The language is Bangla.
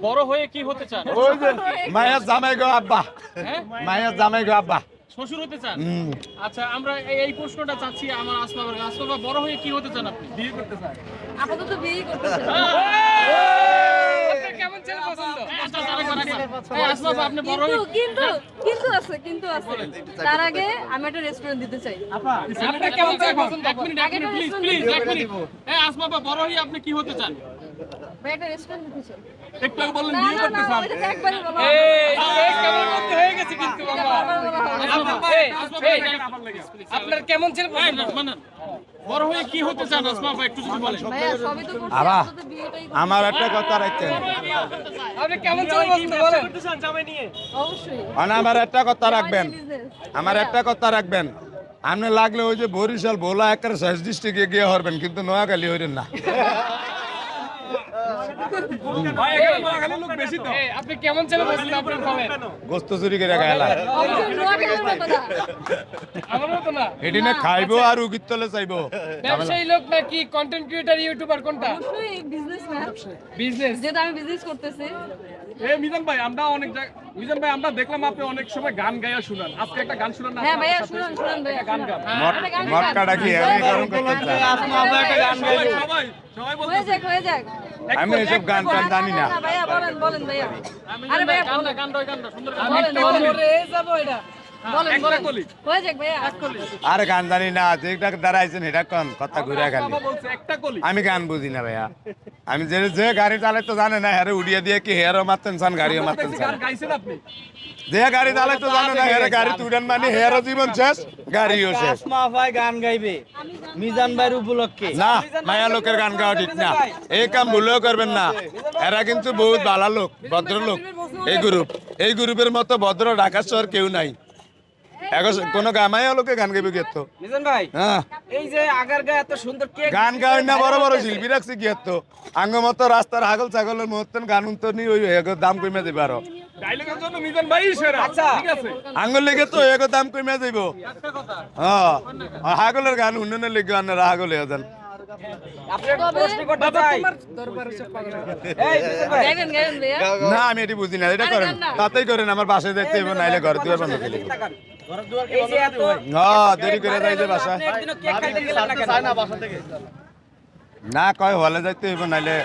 বড় হয়ে কি হতে চান? ওই যে মায়ের জামাই গো আব্বা। হ্যাঁ? মায়ের জামাই গো আব্বা। শ্বশুর হতে চান? আচ্ছা আমরা এই- এই প্রশ্নটা চাচ্ছি আমার আসমা বাবার কাছে। আসমা বাবা বড় হয়ে কি হতে চান আপনি? বিয়ে করতে চান আপাতত বিয়েই করতে কেমন ছেলে পছন্দ? আপনি বড় হয়ে কিন্তু কিন্তু আছে কিন্তু আছে। তার আগে আমি একটা রেস্টুরেন্ট দিতে চাই। আপনার কেমন ছেলে পছন্দ? এক মিনিট এক মিনিট প্লিজ প্লিজ এক মিনিট। এই আসমা বড় হয়ে আপনি কি হতে চান? একটা একটু আগে বললেন বিয়ে করতে চান হয়ে গেছে কিন্তু। আপনার কেমন ছেলে বড় হয়ে কি হতে চান আসমা একটু যদি বলেন। আবা, আমার একটা কথা রাখতেন আপনি কেমন ছেলে পছন্দ বলেন। অবশ্যই। আমার একটা কথা রাখবেন। আমার একটা কথা রাখবেন। আপনি লাগলে ওই যে বরিশাল ভোলা একের শেষ ডিস্ট্রিক্টে গিয়ে হরবেন কিন্তু নোয়াখালী হইলেন না। আপনি কেমন ছেলে পছন্দ আপনার বলেন গোস্ত চুরি করে খাইলা অবশ্যই মতো না। আমার না। খাইবো আর উগির তলে চাইব। ব্যবসায়ী লোক নাকি কন্টেন্ট ক্রিয়েটর ইউটিউবার কোনটা? অবশ্যই বিজনেস যেটা আমি বিজনেস করতেছি। এ মিজান ভাই আমরা অনেক জায়গা- মিজান ভাই আমরা দেখলাম আপনি অনেক সময় গান গাইয়া শুনান। আজকে একটা গান শুনান না হ্যাঁ ভাইয়া শুনান শুনুন ভাইয়া গান গান। মটকাটা কি আমি গরম করতে চাই আপনি আবার একটা গান সবাই সবাই সবাই বলতে হয়ে যাক হয়ে যাক। আমি এসব গান টান জানি না। ভাইয়া বলেন বলেন ভাইয়া। আরে ভাইয়া গান গান গান সুন্দর গান বলেন। বলেন যাব একটা হয়ে আর গান জানি না যেটা দাঁড়াইছেন এটা কোন? কথা ঘুরে খালি। আমি গান বুঝি না ভাইয়া। আমি যে যে গাড়ি চালাই তো জানে না হেরে উড়িয়ে দিয়ে কি হেয়ারও মারতেন চান গাড়িও মারতেন আপনি? যে গাড়ি চালাই তো জানে না হেরে গাড়ি তুলেন মানে হেয়ারও জীবন শেষ গাড়িও শেষ। আসমা ভাই গান গাইবে। মিজান ভাইয়ের উপলক্ষে। না মায়া লোকের গান গাওয়া ঠিক না। এই কাম ভুলেও করবেন না। এরা কিন্তু বহুত ভালো লোক ভদ্র লোক এই গ্রুপ এই গ্রুপের মতো ভদ্র ঢাকা শহর কেউ নাই। এখন কোনো গা মায়া লোকে গান গাইবে গিয়ে তো ভাই হ্যাঁ। এই যে আগার গায়ে এত সুন্দর কেক গান গাওয়ার না বড় বড় শিল্পী রাখছে কি তো আঙ্গ মতো রাস্তার হাগল ছাগলের মতন গান তো নি ওই দাম কমে দেবে আরও। ডায়লগের জন্য মিজান ভাই সেরা। আচ্ছা। ঠিক আছে। আঙ্গুল লেগে তো এগো দাম কমে যাইব হ্যাঁ। আর হাগলের গান উন্নয়নের লেগে আনারা হাগল যান। না আমি এটি বুঝি না এটা করেন। তাতেই করেন আমার বাসায় দেখতে নাইলে ঘর দুয়ার বন্ধ খেলে না কয় হলে যাইতে হইব নাইলে